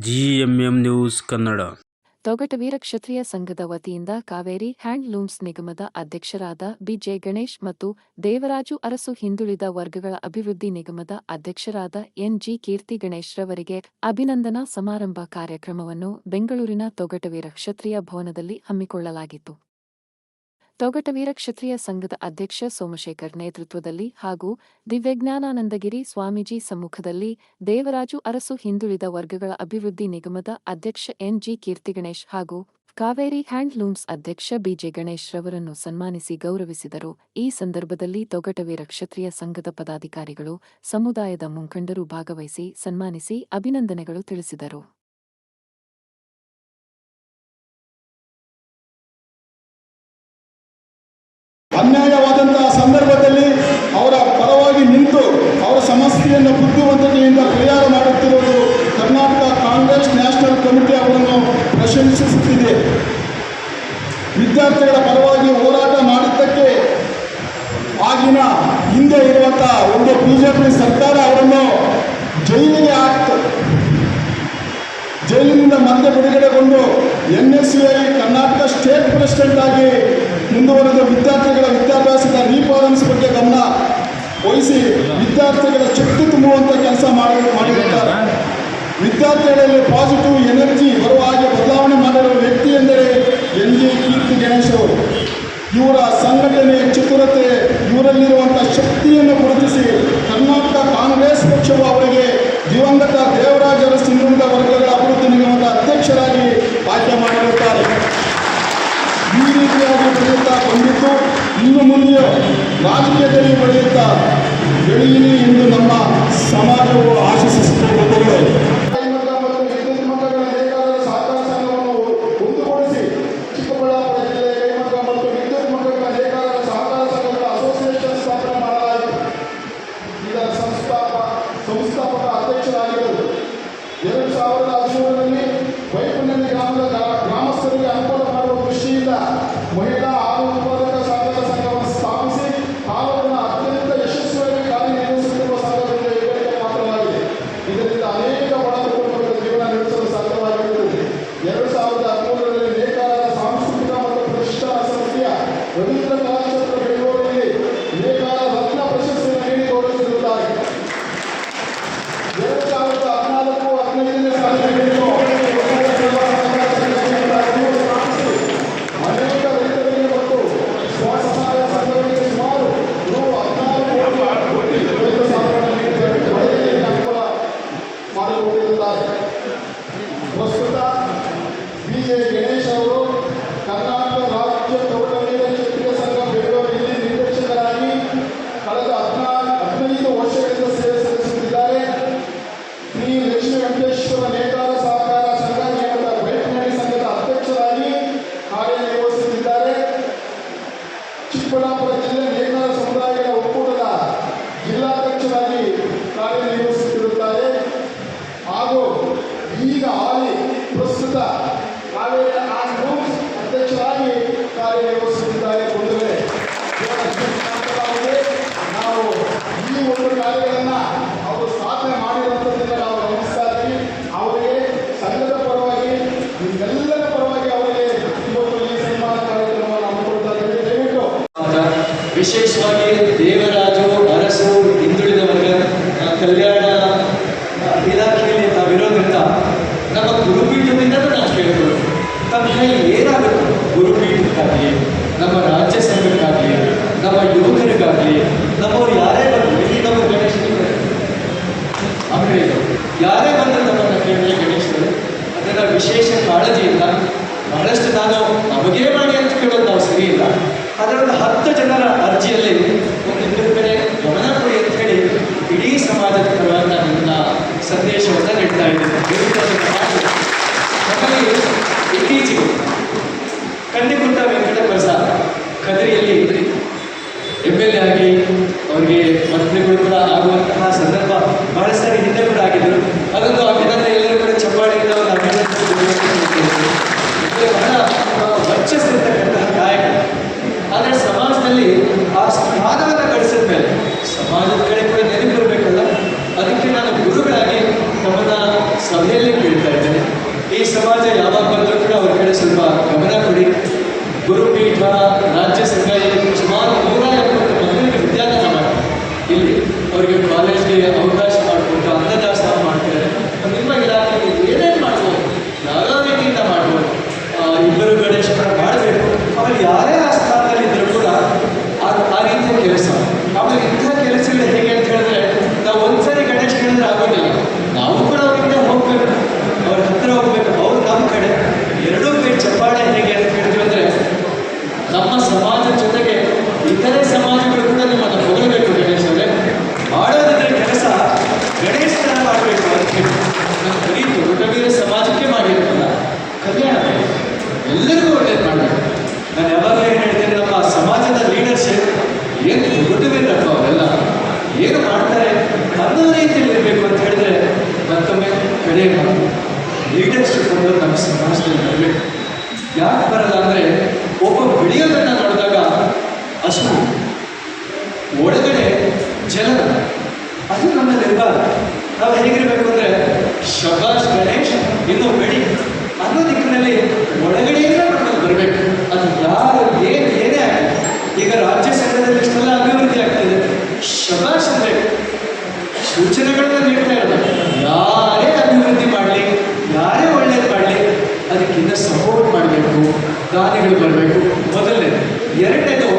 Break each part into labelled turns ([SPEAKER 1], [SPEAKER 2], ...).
[SPEAKER 1] GMM news Kannada.
[SPEAKER 2] ತೊಗಟವೀರ ಕ್ಷತ್ರಿಯ ಸಂಘದ ವತಿಯಿಂದ Kaveri handlooms ನಿಗಮದ ಅಧ್ಯಕ್ಷರಾದ ಬಿಜೆ ಗಣೇಶ್ ಮತ್ತು ದೇವರಾಜು ಅರಸು ಹಿಂದುಳಿದ ವರ್ಗಗಳ ಅಭಿವೃದ್ಧಿ ನಿಗಮದ ಅಧ್ಯಕ್ಷರಾದ ಎನ್ಜಿ ಕೀರ್ತಿ ಗಣೇಶ್ ರವರಿಗೆ ಅಭಿನಂದನಾ ಸಮಾರಂಭ ಕಾರ್ಯಕ್ರಮವನ್ನು ಬೆಂಗಳೂರಿನ ತೊಗಟವೀರ ಕ್ಷತ್ರಿಯ ಭವನದಲ್ಲಿ ಹಮ್ಮಿಕೊಳ್ಳಲಾಗಿತ್ತು. ತೊಗಟವೀರ ಕ್ಷತ್ರಿಯ ಸಂಘದ ಅಧ್ಯಕ್ಷ ಸೋಮಶೇಖರ್ ನೇತೃತ್ವದಲ್ಲಿ ಹಾಗೂ ದಿವ್ಯಜ್ಞಾನಾನಂದಗಿರಿ ಸ್ವಾಮೀಜಿ ಸಮ್ಮುಖದಲ್ಲಿ ದೇವರಾಜು ಅರಸು ಹಿಂದುಳಿದ ವರ್ಗಗಳ ಅಭಿವೃದ್ಧಿ ನಿಗಮದ ಅಧ್ಯಕ್ಷ ಎನ್ಜಿ ಕೀರ್ತಿಗಣೇಶ್ ಹಾಗೂ ಕಾವೇರಿ ಹ್ಯಾಂಡ್ಲೂಮ್ಸ್ ಅಧ್ಯಕ್ಷ ಬಿಜೆ ಗಣೇಶ್ ರವರನ್ನು ಸನ್ಮಾನಿಸಿ ಗೌರವಿಸಿದರು. ಈ ಸಂದರ್ಭದಲ್ಲಿ ತೊಗಟವೀರ ಕ್ಷತ್ರಿಯ ಸಂಘದ ಪದಾಧಿಕಾರಿಗಳು, ಸಮುದಾಯದ ಮುಖಂಡರು ಭಾಗವಹಿಸಿ ಸನ್ಮಾನಿಸಿ ಅಭಿನಂದನೆಗಳು ತಿಳಿಸಿದರು.
[SPEAKER 3] ಅನ್ಯಾಯವಾದಂತಹ ಸಂದರ್ಭದಲ್ಲಿ ಅವರ ಪರವಾಗಿ ನಿಂತು ಅವರ ಸಮಸ್ಯೆಯನ್ನು ಬುದ್ಧಿವಂತಿಕೆಯಿಂದ ಪರಿಹಾರ ಮಾಡುತ್ತಿರುವುದು ಕರ್ನಾಟಕ ಕಾಂಗ್ರೆಸ್ ನ್ಯಾಷನಲ್ ಕಮಿಟಿ ಅವರನ್ನು ಪ್ರಶಂಸಿಸುತ್ತಿದೆ. ವಿದ್ಯಾರ್ಥಿಗಳ ಪರವಾಗಿ ಹೋರಾಟ ಮಾಡಿದ್ದಕ್ಕೆ ಆಗಿನ ಹಿಂದೆ ಇರುವಂತಹ ಒಂದು ಬಿಜೆಪಿ ಸರ್ಕಾರ ಅವರನ್ನು ಜೈಲಿಗೆ ಹಾಕ್ತು. ಜೈಲಿನಿಂದ ಮತ್ತೆ ಬಿಡುಗಡೆಗೊಂಡು N S U Karnataka state president ಆಗಿ ಮುಂದುವರೆದ ವಿದ್ಯಾರ್ಥಿಗಳ ವಿದ್ಯಾಭ್ಯಾಸದ ರೀಫಾರ್ಮ್ಸ್ ಬಗ್ಗೆ ಗಮನ ವಹಿಸಿ ವಿದ್ಯಾರ್ಥಿಗಳ ಶಕ್ತಿ ತುಂಬುವಂಥ ಕೆಲಸ ಮಾಡಿ ಮಾಡಿರುತ್ತಾರೆ ವಿದ್ಯಾರ್ಥಿಗಳಲ್ಲಿ ಪಾಸಿಟಿವ್ ಎನರ್ಜಿ ಬರುವ ಹಾಗೆ ಬದಲಾವಣೆ ಮಾಡಿರುವ ವ್ಯಕ್ತಿ ಎಂದರೆ ಎನ್ ಜಿ ಕೀರ್ತಿ ಗಣೇಶ್ ಅವರು ಇವರ ಸಂಘಟನೆ ಚತುರತೆ ಇವರಲ್ಲಿರುವಂಥ ಶಕ್ತಿಯನ್ನು ಗುರುತಿಸಿ ಕರ್ನಾಟಕ ಕಾಂಗ್ರೆಸ್ ಪಕ್ಷವು ಅವರಿಗೆ ದಿವಂಗತ ದೇವರಾಜ ಅರಸು ಹಿಂದುಳಿದ ವರ್ಗಗಳ ಅಭಿವೃದ್ಧಿ ನಿಗಮದ ಅಧ್ಯಕ್ಷರಾಗಿ ಆಯ್ಕೆ ಮಾಡಿರುತ್ತಾರೆ ಈ ರೀತಿಯಾಗಿ ಬೆಳೆಯುತ್ತಾ ಬಂದಿದ್ದು ಇನ್ನು ಮುಂದೆಯೂ ರಾಜಕೀಯದಲ್ಲಿ ಬೆಳೆಯುತ್ತಾ ಬೆಳೆಯಲಿ ಎಂದು ನಮ್ಮ ಸಮಾಜವು ಆಶಿಸುತ್ತದೆ. ಕಾರ್ಯನಿರ್ವಹಿಸುತ್ತಿರುತ್ತಾರೆ. ಹಾಗೂ ಈಗ ಹಾಲಿ ಪ್ರಸ್ತುತ ಕಾವೇರಿ ಆ್ಯಂಡ್ ರೂಮ್ಸ್ ಅಧ್ಯಕ್ಷರಾಗಿ ಕಾರ್ಯನಿರ್ವಹಿಸುತ್ತಿದ್ದಾರೆ. ನಾವು ಈ ಒಂದು ಕಾರ್ಯಗಳನ್ನು ಅವರು ಸಾಧನೆ ಮಾಡಿರುವಂಥದ್ದನ್ನು ನಾವು ಗಮನಿಸ್ತಾ ಇದ್ದೀವಿ ಅವರಿಗೆ ಸಂಘದ ಪರವಾಗಿ, ನಿಮ್ಮೆಲ್ಲರ ಪರವಾಗಿ ಅವರಿಗೆ ಇವತ್ತು ಈ ಸನ್ಮಾನ ಕಾರ್ಯಕ್ರಮವನ್ನು ಹಮ್ಮಿಕೊಳ್ತಾ ಇದ್ದೀವಿ. ದಯವಿಟ್ಟು
[SPEAKER 4] ವಿಶೇಷವಾಗಿ ದೇವರಾಜು ಅರಸು ಹಿಂದುಳಿದ ವರ್ಗ ಆ, ಕಲ್ಯಾಣ ಆ, ಇಲಾಖೆಯಲ್ಲಿ ತಾವಿರೋದ್ರಿಂದ ನಮ್ಮ ಗುರುಪೀಠದಿಂದಲೂ ನಾವು ಕೇಳ್ಬೋದು ತಮ್ಮ ಕೈಲಿ ಏನಾಗುತ್ತೆ ಗುರುಪೀಠಕ್ಕಾಗಲಿ ನಮ್ಮ ರಾಜ್ಯ ಸಂಘಕ್ಕಾಗಲಿ ನಮ್ಮ ಯುವಕರಿಗಾಗಲಿ ನಮ್ಮವ್ರು ಯಾರೇ ಬಂದರು ಇಲ್ಲಿ ನಮ್ಮ ಗಣೇಶ ಅಂಗಡಿ ಯಾರೇ ಬಂದರೂ ನಮ್ಮನ್ನು ಕೇಳಿದ್ರೆ ಗಣೇಶರು ಅದರ ವಿಶೇಷ ಕಾಳಜಿಯಿಂದ ಬಹಳಷ್ಟು ನಾನು ನಮಗೇ ಮಾಡಿ ಅಂತ ಕೇಳೋದು ನಾವು ಸರಿ ಇಲ್ಲ. ಅದರಲ್ಲಿ ಹತ್ತು ಜನರ ಅರ್ಜಿಯಲ್ಲಿ ಒಂದು ಇನ್ನೊಂದು ಕಡೆ ಗಮನ ಕೊಡಿ ಅಂತ ಹೇಳಿ ಇಡೀ ಸಮಾಜದ ಪರವಾಗಿ ನಾನು ನನ್ನ ಸಂದೇಶವನ್ನು ನೀಡ್ತಾ ಇದ್ದೇನೆ. ಇತ್ತೀಚೆಗೆ ಕಂದಿಗುಂಟ ವೆಂಕಟ ಪ್ರಸಾದ್ ಕದರಿಯಲ್ಲಿ ಎಂ ಎಲ್ ಎ ಆಗಿ ಅವರಿಗೆ ಮಂತ್ರಿಗಳು ಕೂಡ ಆಗುವಂತಹ ಸಂದರ್ಭ ಬಹಳ ಸಾರಿ ಹಿಂದೆ ಕೂಡ ಆಗಿದ್ರು ಅದೊಂದು ಅಭಿನಂದನೆ ಎಲ್ಲರೂ ಕೂಡ ಚಪ್ಪಾಳಿಯಿಂದ ಒಂದು ಅಭಿನಂದನೆ ಇದು ಬಹಳ ಆ, ವರ್ಚಸ್ಸಿರ್ತಕ್ಕಂತಹ ಗಾಯಕ ಆದರೆ ಸಮಾಜದಲ್ಲಿ ಆ ಸ್ಥಾನವನ್ನು ಗಳಿಸಿದ ಮೇಲೆ ಸಮಾಜದ ಕಡೆ ಕೂಡ ನೆನಪಿರಬೇಕಲ್ಲ ಅದಕ್ಕೆ ನಾನು ಗುರುಗಳಾಗಿ ತಮ್ಮನ್ನ ಸಭೆಯಲ್ಲಿ ಈ ಸಮಾಜ ಯಾವಾಗ ಬಂದರೂ ಕೂಡ ಅವ್ರ ಕಡೆ ಸ್ವಲ್ಪ ಗಮನ ಕೊಡಿ ಗುರುಪೀಠ ರಾಜ್ಯ ಸಂಘ ಸುಮಾರು ನೂರ ಎಪ್ಪತ್ತು ಇಲ್ಲಿ ಅವರಿಗೆ ಕಾಲೇಜ್ಗೆ ಅವಕಾಶ ಮಾಡಿಕೊಟ್ಟು ಅನ್ನದಾಸೋಹ ಮಾಡ್ತಾರೆ ನಿಮ್ಮ ಇಲಾಖೆಗೆ ಏನೇನು ಮಾಡ್ಬೋದು ಯಾವ್ಯಾವ ರೀತಿಯಿಂದ ಮಾಡ್ಬೋದು ಆ, ಇಬ್ಬರು ಗಣೇಶನ ಮಾಡಬೇಕು ಆಮೇಲೆ ಯಾರೇ ಆ ಸ್ಥಾನದಲ್ಲಿ ಇದ್ದರೂ ಕೂಡ ಆ ಆ ರೀತಿಯ ಕೆಲಸ ಆಮೇಲೆ ಇಂಥ ಕೆಲಸಗಳು ಹೇಗೆ ಅಂತ ಹೇಳಿದ್ರೆ ನಾವು ಒಂದ್ಸರಿ ಗಣೇಶ್ ಹೇಳಿದ್ರೆ ಆಗೋದಿಲ್ಲ ನಾವು ಕೂಡ ಅವರಿಂದ ಹೋಗ್ಬೇಕು ಅವ್ರ ಹತ್ರ ಹೋಗ್ಬೇಕು ಅವ್ರು ನಮ್ಮ ಕಡೆ ಎರಡೂ ಕೈ ಚಪ್ಪಾಳೆ ಹೇಗೆ ಅಂತ ಹೇಳಿದ್ವಿ ಅಂದ್ರೆ ನಮ್ಮ ಸಮಾಜದ ಜೊತೆಗೆ ಇತರೆ ಸಮಾಜಗಳು ಕೂಡ ನಿಮ್ಮನ್ನು ಹೊಗಳಬೇಕು ಗಣೇಶ್ ಅವರೇ ಮಾಡೋದಿದ್ರೆ ಕೆಲಸ ಗಣೇಶ್ ತರ ಮಾಡಬೇಕು ಅಂತ ಹೇಳಿ ನಾನು ಬರೀ ಊಟವೀರ ಸಮಾಜಕ್ಕೆ ಮಾಡಿರೋದಲ್ಲ. ಕಲ್ಯಾಣ ಎಲ್ಲರಿಗೂ ಒಳ್ಳೇದು ಮಾಡಬೇಕು. ನಾನು ಯಾವಾಗಲೂ ಏನು ಹೇಳ್ತೇನೆ, ನಮ್ಮ ಸಮಾಜದ ಲೀಡರ್ಶಿಪ್ ಏನು ದೊಡ್ಡವೀರಪ್ಪ ಅವರೆಲ್ಲ? ಏನು ಮಾಡ್ತಾರೆ? ತನ್ನ ರೀತಿಯಲ್ಲಿ ಇರಬೇಕು ಅಂತ ಹೇಳಿದ್ರೆ ಮತ್ತೊಮ್ಮೆ ಕಡೆಯ ಲೀಡರ್ಶಿಪ್ ಅನ್ನೋದು ನಮ್ಮ ಸಮಾಜದಲ್ಲಿ ಬರಬೇಕು ಯಾಕೆ ಬರಲ್ಲ ಅಂದರೆ ಒಬ್ಬ ಬೆಳೆಯೋದನ್ನ ನೋಡಿದಾಗ ಹಸು, ಒಳಗಡೆ ಜಲ, ಅದು ನಮ್ಮಲ್ಲಿರಬಾರ್ದು ನಾವು ಹೇಗಿರಬೇಕು ಅಂದ್ರೆ ಶಬಾಷ್ ಗಣೇಶ್ ಇನ್ನು ಬೆಳಿ. ಅನ್ನೋ ದಿಕ್ಕಿನಲ್ಲಿ ಒಳಗಡೆಯಿಂದ ನಮ್ಮಲ್ಲಿ ಬರಬೇಕು. ಅದು ಯಾರು, ಏನು, ಏನೇ ಆಗಲಿ. ಈಗ ರಾಜ್ಯ ಸಂಘದಲ್ಲಿ ಇಷ್ಟೆಲ್ಲ ಅಭಿವೃದ್ಧಿ ಆಗ್ತಿದೆ. ಶಬಾಷ್ ಅಂದ್ರೆ ಸೂಚನೆಗಳನ್ನ ನೀಡ್ತಾ ಇರೋದು. ಯಾರೇ ಅಭಿವೃದ್ಧಿ ಮಾಡಲಿ, ಯಾರೇ ಒಳ್ಳೇದು ಮಾಡಲಿ ಅದಕ್ಕಿಂತ ಸಪೋರ್ಟ್ ಮಾಡಬೇಕು ದಾನಿಗಳು ಬರಬೇಕು ಮೊದಲನೇ ಎರಡನೇದು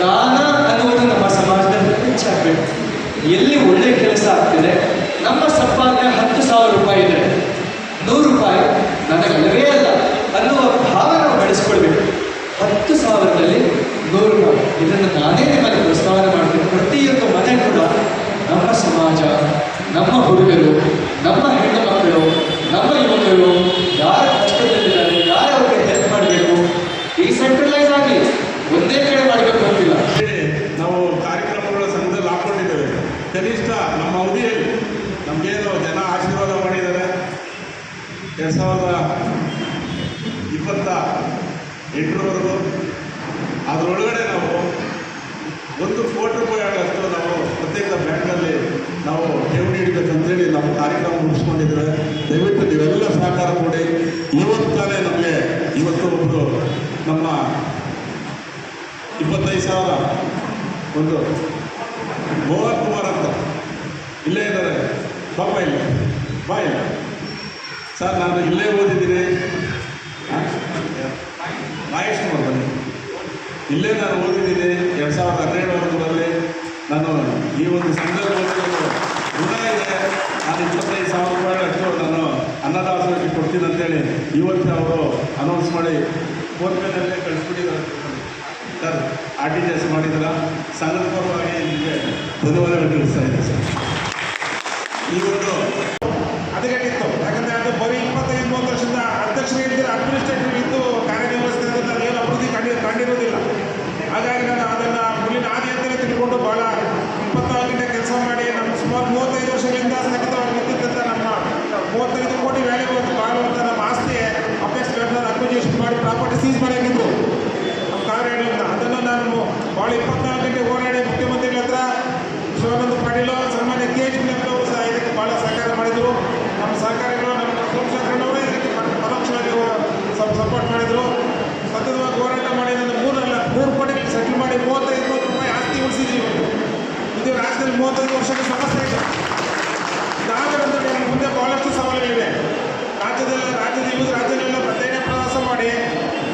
[SPEAKER 4] ದಾನ ಅನ್ನುವುದು ನಮ್ಮ ಸಮಾಜದಲ್ಲಿ ಹೆಚ್ಚಾಗಬೇಕು ಎಲ್ಲಿ ಒಳ್ಳೆ ಕೆಲಸ ಆಗ್ತಿದೆ ನಮ್ಮ ಸಂಪಾದನೆ ಹತ್ತು ಸಾವಿರ ರೂಪಾಯಿ ಇದೆ ನೂರು ರೂಪಾಯಿ ನನಗಲ್ಲವೇ ಅಲ್ಲ ಅನ್ನುವ ಭಾವ ನಾವು ಬೆಳೆಸ್ಕೊಳ್ಬೇಕು ಹತ್ತು ಸಾವಿರದಲ್ಲಿ ನೂರು ರೂಪಾಯಿ ಇದನ್ನು ನಾನೇ ನಿಮ್ಮಲ್ಲಿ ಪ್ರಸ್ತಾವನೆ ಮಾಡ್ತೀನಿ. ಪ್ರತಿಯೊಂದು ಮನೆ ಕೂಡ ನಮ್ಮ ಸಮಾಜ, ನಮ್ಮ ಹುಡುಗರು, ನಮ್ಮ ಹೆಣ್ಣು ಮಕ್ಕಳು ನಮ್ಮ ಯುವಕರು, ಯಾರು ಕಷ್ಟದಲ್ಲಿದ್ದಾರೆ, ಯಾರು ಅವರಿಗೆ ಹೆಲ್ಪ್ ಮಾಡಬೇಕು, ಈ ಸೆಂಟ್ರಲೈಸ್ ಆಗಿ ಒಂದೇ ಕಡೆ ಮಾಡಬೇಕು ಅಂತಿಲ್ಲ.
[SPEAKER 5] ನಾವು ಕಾರ್ಯಕ್ರಮಗಳ ಸಂಘದಲ್ಲಿ ಹಾಕೊಂಡಿದ್ದೇವೆ. ಕನಿಷ್ಠ ನಮ್ಮ ಅವಧಿಯಲ್ಲಿ ನಮಗೇನು ಜನ ಆಶೀರ್ವಾದ ಮಾಡಿದ್ದಾರೆ? ಎರಡು ಸಾವಿರದ ಇಪ್ಪತ್ತ ಎಂಟರವರೆಗೂ. ಅದರೊಳಗಡೆ ನಾವು ಒಂದು ಕೋಟಿ ರೂಪಾಯಿ ಆಗಷ್ಟು ನಾವು ಪ್ರತ್ಯೇಕ ಬ್ಯಾಂಕಲ್ಲಿ ನಾವು ಠೇವಣಿ ಇಡಬೇಕಂತೇಳಿ ನಾವು ಕಾರ್ಯಕ್ರಮ ಮುಗಿಸ್ಕೊಂಡಿದ್ದೇವೆ ದಯವಿಟ್ಟು ನೀವೆಲ್ಲ ಸಹಕಾರ ಕೊಡಿ. ಇವತ್ತು ತಾನೇ ನಮಗೆ ಇವತ್ತು ಒಂದು ನಮ್ಮ ಇಪ್ಪತ್ತೈದು ಸಾವಿರ ಒಂದು ಮೋಹನ್ ಕುಮಾರ್ ಅಂತ. ಇಲ್ಲೇ ಇದ್ದಾರೆ. ಪಾಪ ಇಲ್ಲ. ಬಾ ಇಲ್ಲ. ಸರ್, ನಾನು ಇಲ್ಲೇ ಓದಿದ್ದೀನಿ? ಮಹೇಶ್ ಕುಮಾರ್ ಇಲ್ಲೇ ನಾನು ಓದಿದ್ದೀನಿ, ಎರಡು ಸಾವಿರದ ಹನ್ನೆರಡರಲ್ಲಿ ನಾನು ಈ ಒಂದು ಸಂದರ್ಭದಲ್ಲಿ ಋಣ ಇದೆ. ನಾನು ಇಪ್ಪತ್ತೈದು ಸಾವಿರ ರೂಪಾಯಿ ಅಷ್ಟು ನಾನು ಅನ್ನದಾಸರಿಗೆ ಕೊಡ್ತೀನಿ ಅಂತೇಳಿ ಇವತ್ತು ಅವರು ಅನೌನ್ಸ್ ಮಾಡಿ ಫೋನ್ಪೇನಲ್ಲೇ ಕಳಿಸ್ಬಿಟ್ಟಿದ್ದಾರೆ. Sir R T G S ಮಾಡಿದ್ರ ಸಂಘದ ಪರವಾಗಿ ನಿಮಗೆ ಧನ್ಯವಾದಗಳು ತಿಳಿಸ್ತಾ ಇದ್ದೀನಿ, ಸರ್. ಈ ಒಂದು
[SPEAKER 6] ಹದಗೆಟ್ಟಿತ್ತು ಯಾಕಂದ್ರೆ ಅದು ಬರೀ ಇಪ್ಪತ್ತೈದು ಮೂವತ್ತು ವರ್ಷದ ಅಧ್ಯಕ್ಷರು ಇದ್ದರೆ ಅಡ್ಮಿನಿಸ್ಟ್ರೇಟಿವ್ ಇದ್ದು ಕಾರ್ಯನಿರ್ವಹಿಸ್ತಿರೋದ್ರಿಂದ ಏನು ಅಭಿವೃದ್ಧಿ ಕಂಡಿ ಕಂಡಿರೋದಿಲ್ಲ ಹಾಗಾಗಿ ನಾನು ಅದನ್ನು ಮುಂದಿನ ಆದಿ ಅಂತಲೇ ತಿಳ್ಕೊಂಡು ಭಾಳ ಇಪ್ಪತ್ತಾರು ಗಂಟೆ ಕೆಲಸ ಮಾಡಿ ನಮ್ಮ ಸುಮಾರು ಮೂವತ್ತೈದು ವರ್ಷಗಳಿಂದ ಸ್ಥಗಿತವಾಗಿ ನಿಂತಿದ್ದಂಥ ನಮ್ಮ ಮೂವತ್ತೈದು ಕೋಟಿ ವ್ಯಾಲ್ಯೂ ಬಾಳುವಂಥ ನಮ್ಮ ಆಸ್ತಿ ವೆಬ್ನ ಅಕ್ವಿಜೇಷನ್ ಮಾಡಿ ಪ್ರಾಪರ್ಟಿ ಸೀಸ್ ಮಾಡಿದ್ದು ನಮ್ಮ ಕಾರ್ಯಾಲಯದಿಂದ ಅದನ್ನು ನಾನು ಭಾಳ ಇಪ್ಪತ್ನಾಲ್ಕು ಗಂಟೆ ಹೋರಾಡಿ ಮುಖ್ಯಮಂತ್ರಿಗಳ ಹತ್ರ ಶಿವಾನಂದ ಪಾಟೀಲ್ ಸನ್ಮಾನ್ಯ ಕೆ ಎಚ್ ಅವರು ಸಹ ಇದಕ್ಕೆ ಭಾಳ ಸಹಕಾರ ಮಾಡಿದರು. ನಮ್ಮ ಸಹಕಾರಿಗಳು ನಮ್ಮ ಸೋಮಶೇಖರಣ್ಣವರು ಇದಕ್ಕೆ ಪರ- ಪರೋಕ್ಷವಾಗಿ ಸಪೋರ್ಟ್ ಮಾಡಿದರು. ಸತತವಾಗಿ ಹೋರಾಟ ಮಾಡಿ ನನ್ನ ಮೂರಲ್ಲ, ಮೂರು ಕೋಟಿ ಸೆಟ್ಲ್ ಮಾಡಿ ಮೂವತ್ತೈದು ಕೋಟಿ ರೂಪಾಯಿ ಆಸ್ತಿ ಉಳಿಸಿದ್ದೀವಿ ಇದು ರಾಜ್ಯದಲ್ಲಿ ಮೂವತ್ತೈದು ವರ್ಷಕ್ಕೆ ಸಮಸ್ಯೆ ಇದೆ. ನಮ್ಮ ಮುಂದೆ ಬಹಳಷ್ಟು ಸವಾಲುಗಳಿವೆ. ರಾಜ್ಯದಲ್ಲಿ ರಾಜ್ಯದ ಯುವ ರಾಜ್ಯದಲ್ಲೆಲ್ಲ ಪ್ರತ್ಯೇಕ ಪ್ರವಾಸ ಮಾಡಿ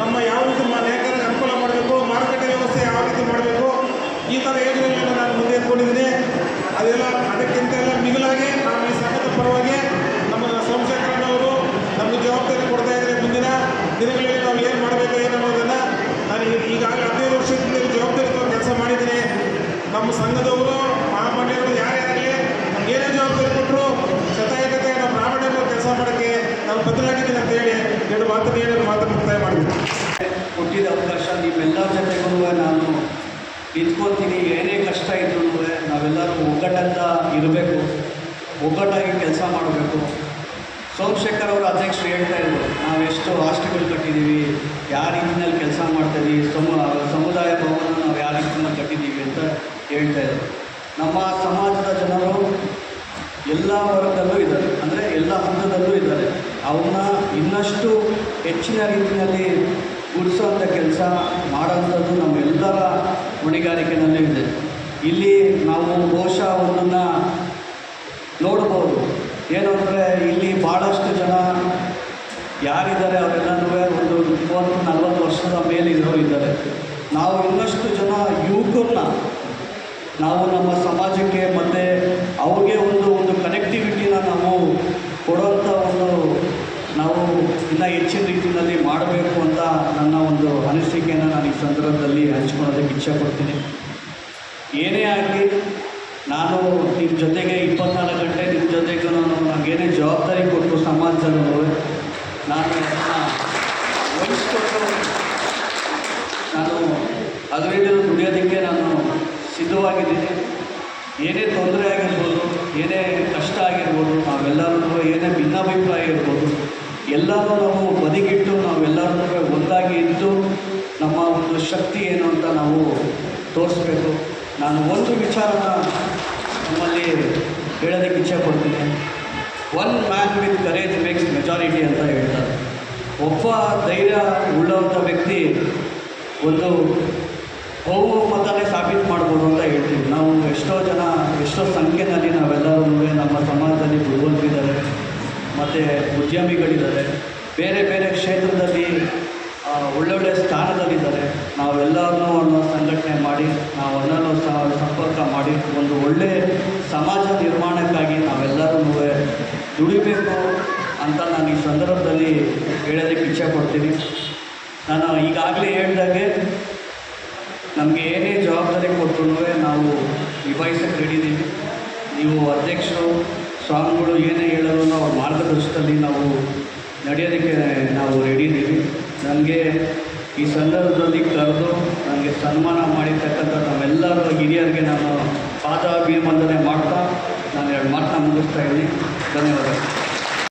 [SPEAKER 6] ನಮ್ಮ ಯಾವ ರೀತಿ ನೇಕಾರರಿಗೆ ಅನುಕೂಲ ಮಾಡಬೇಕು, ಮಾರುಕಟ್ಟೆ ವ್ಯವಸ್ಥೆ ಯಾವ ರೀತಿ ಮಾಡಬೇಕು, ಈ ಥರ ಯೋಜನೆಗಳನ್ನು ನಾನು ಮುಂದೆ ಎತ್ಕೊಂಡಿದ್ದೀನಿ. ಅದೆಲ್ಲ ಅದಕ್ಕಿಂತ ಎಲ್ಲ ಮಿಗಿಲಾಗಿ ನಾನು ಈ ಸಂಘದ ಪರವಾಗಿ ನಮ್ಮ ಸೋಮಶೇಖರಣ್ಣವರು ನಮಗೆ ಜವಾಬ್ದಾರಿ ಕೊಡ್ತಾ ಇದ್ದಾರೆ ಮುಂದಿನ ದಿನಗಳಲ್ಲಿ ನಾವು ಏನು ಮಾಡಬೇಕು ಏನು ಅನ್ನೋದನ್ನು ನಾನು ಈಗಾಗಲೇ ಹದಿನೈದು ವರ್ಷದಿಂದ ಈ ಜವಾಬ್ದಾರಿ ತಗೊಂಡು ಕೆಲಸ ಮಾಡಿದ್ದೀನಿ. ನಮ್ಮ ಸಂಘದವರು ಮಹಾಮಂಡಳಿಗಳು ಯಾರ್ಯಾರಾಗಲಿ ನಮ್ಗೆ ಏನೇ ಜವಾಬ್ದಾರಿ ಕೊಟ್ಟರು ಶತಾಯಗತೆ ನಮ್ಮ ಪ್ರಾಮಾಣಿಕವಾಗಿ ಕೆಲಸ ಮಾಡೋಕ್ಕೆ ನಾನು ಬದಲಾಗಿದ್ದೀನಿ ಅಂತ ಹೇಳಿ, ಎರಡು ಮಾತನ್ನು ಹೇಳಿ ಮಾತನ್ನು ಮುಕ್ತಾಯ ಮಾಡಿದ್ದೀನಿ
[SPEAKER 7] ಕೊಟ್ಟಿದ್ದ ಅವಕಾಶ ನೀವೆಲ್ಲ ಜೊತೆಗೂ ನಾನು ನಿಂತ್ಕೊತೀನಿ ಏನೇ ಕಷ್ಟ ಇದ್ರೂ ನಾವೆಲ್ಲರೂ ಒಗ್ಗಟ್ಟಂತ ಇರಬೇಕು. ಒಗ್ಗಟ್ಟಾಗಿ ಕೆಲಸ ಮಾಡಬೇಕು. ಸೋಮಶೇಖರ್ ಅವರು ಅಧ್ಯಕ್ಷರು ಹೇಳ್ತಾ ಇದ್ರು ನಾವು ಎಷ್ಟು ಹಾಸ್ಟೆಲ್ಗಳು ಕಟ್ಟಿದ್ದೀವಿ, ಯಾರ ರೀತಿಯಲ್ಲಿ ಕೆಲಸ ಮಾಡ್ತಾಯಿದ್ದೀವಿ ಸಮು, ಸಮುದಾಯ ಭವನ ನಾವು ಯಾರ ರೀತಿಯಲ್ಲಿ ಕಟ್ಟಿದ್ದೀವಿ ಅಂತ ಹೇಳ್ತಾ ಇದ್ರು. ನಮ್ಮ ಸಮಾಜದ ಜನರು ಎಲ್ಲ ವರ್ಗದಲ್ಲೂ ಇದ್ದಾರೆ ಅಂದರೆ ಎಲ್ಲ ಹಂತದಲ್ಲೂ ಇದ್ದಾರೆ ಅವನ್ನ ಇನ್ನಷ್ಟು ಹೆಚ್ಚಿನ ರೀತಿಯಲ್ಲಿ ಗುಡಿಸುವಂಥ ಕೆಲಸ ಮಾಡೋಂಥದ್ದು ನಮ್ಮೆಲ್ಲರ ಹೊಣೆಗಾರಿಕೆನಲ್ಲೂ ಇದೆ. ಇಲ್ಲಿ ನಾವು ಬಹುಶಃ ಒಂದನ್ನು ನೋಡ್ಬೋದು. ಏನು ಅಂದರೆ ಇಲ್ಲಿ ಭಾಳಷ್ಟು ಜನ ಯಾರಿದ್ದಾರೆ ಅವರೆಲ್ಲನೂ ಒಂದು ಮೂವತ್ತು ನಲ್ವತ್ತು ವರ್ಷದ ಮೇಲೆ ಇದ್ದಾರೆ ನಾವು ಇನ್ನಷ್ಟು ಜನ ಯುವಕರನ್ನ ನಾವು ನಮ್ಮ ಸಮಾಜಕ್ಕೆ ಮತ್ತು ಅವ್ರಿಗೆ ಒಂದು ಒಂದು ಕನೆಕ್ಟಿವಿಟಿನ ನಾವು ಕೊಡುವಂಥ ಒಂದು ನಾವು ಇನ್ನೂ ಹೆಚ್ಚಿನ ರೀತಿಯಲ್ಲಿ ಮಾಡಬೇಕು ಅಂತ ನನ್ನ ಒಂದು ಅನಿಸಿಕೆಯನ್ನು ನಾನು ಈ ಸಂದರ್ಭದಲ್ಲಿ ಹಂಚ್ಕೊಳ್ಳೋದಕ್ಕೆ ಇಚ್ಛೆಪಡ್ತೀನಿ ಏನೇ ಆಗಲಿ, ನಾನು ನಿಮ್ಮ ಜೊತೆಗೆ ಇಪ್ಪತ್ನಾಲ್ಕು ಗಂಟೆ ನಿಮ್ಮ ಜೊತೆಗೆ ನಾನು ನನಗೇನೇ ಜವಾಬ್ದಾರಿ ಕೊಟ್ಟು ಸಮಾಜದಲ್ಲಿ ನಾನು ವಹಿಸ್ಕೊಟ್ಟು ನಾನು ಅದರಿಂದ ದುಡಿಯೋದಕ್ಕೆ ನಾನು ಸಿದ್ಧವಾಗಿದ್ದೀನಿ. ಏನೇ ತೊಂದರೆ ಆಗಿರ್ಬೋದು, ಏನೇ ಕಷ್ಟ ಆಗಿರ್ಬೋದು ನಾವೆಲ್ಲರೂ ಏನೇ ಭಿನ್ನಾಭಿಪ್ರಾಯ ಇರ್ಬೋದು ಎಲ್ಲರೂ ನಾವು ಬದಿಗಿಟ್ಟು ನಾವೆಲ್ಲರೂ ಒಂದಾಗಿ ಇದ್ದು ನಮ್ಮ ಒಂದು ಶಕ್ತಿ ಏನು ಅಂತ ನಾವು ತೋರಿಸ್ಬೇಕು. ನಾನು ಒಂದು ವಿಚಾರನ ನಮ್ಮಲ್ಲಿ ಹೇಳೋದಕ್ಕೆ ಇಚ್ಛೆ ಪಡ್ತೀನಿ. One man with courage makes majority ಅಂತ ಹೇಳ್ತಾರೆ. ಒಬ್ಬ ಧೈರ್ಯ ಉಳ್ಳಂಥ ವ್ಯಕ್ತಿ ಒಂದು ಬಹುಮತನೇ ಸಾಬೀತು ಮಾಡ್ಬೋದು ಅಂತ ಹೇಳ್ತೀವಿ. ನಾವು ಎಷ್ಟೋ ಜನ, ಎಷ್ಟೋ ಸಂಖ್ಯೆಯಲ್ಲಿ ನಾವೆಲ್ಲರೂ ನಮ್ಮ ಸಮಾಜದಲ್ಲಿ ಬುದ್ಧಿವಂತಿದ್ದಾರೆ ಮತ್ತು ಉದ್ಯಮಿಗಳಿದ್ದಾರೆ. ಬೇರೆ ಬೇರೆ ಕ್ಷೇತ್ರದಲ್ಲಿ ಒಳ್ಳೊಳ್ಳೆ ಸ್ಥಾನದಲ್ಲಿದ್ದಾರೆ. ನಾವೆಲ್ಲರನ್ನೂ ಒಂದು ಸಂಘಟನೆ ಮಾಡಿ ನಾವೆಲ್ಲರೂ ಸಹ ಸಂಪರ್ಕ ಮಾಡಿ, ಒಂದು ಒಳ್ಳೆಯ ಸಮಾಜ ನಿರ್ಮಾಣಕ್ಕಾಗಿ ನಾವೆಲ್ಲರೂ ದುಡಿಬೇಕು ಅಂತ ನಾನು ಈ ಸಂದರ್ಭದಲ್ಲಿ ಹೇಳೋದಕ್ಕೆ ಇಚ್ಛೆ ಪಡ್ತೀನಿ ನಾನು ಈಗಾಗಲೇ ಹೇಳಿದಾಗೆ, ನಮಗೆ ಏನೇ ಜವಾಬ್ದಾರಿ ಕೊಟ್ಟರು ನಾವು ನಿಭಾಯಿಸಕ್ಕೆ ರೆಡಿ ಇದ್ದೀವಿ ನೀವು ಅಧ್ಯಕ್ಷರು ಸ್ವಾಮಿಗಳು ಏನೇ ಹೇಳೋರು ಅವ್ರ ಮಾರ್ಗದರ್ಶನದಲ್ಲಿ ನಾವು ನಡೆಯೋದಕ್ಕೆ ನಾವು ರೆಡಿ ಇದ್ದೀವಿ ನನಗೆ ಈ ಸಂದರ್ಭದಲ್ಲಿ ಕರೆದು ನನಗೆ ಸನ್ಮಾನ ಮಾಡಿರ್ತಕ್ಕಂಥ ನಮ್ಮೆಲ್ಲರ ಹಿರಿಯರಿಗೆ ನಾನು ಪಾದ ಅಭಿವಂದನೆ ಮಾಡ್ತಾ ನಾನು ಎರಡು ಮಾತನ್ನ ಮುಗಿಸ್ತಾ ಇದ್ದೀನಿ. ಧನ್ಯವಾದಗಳು.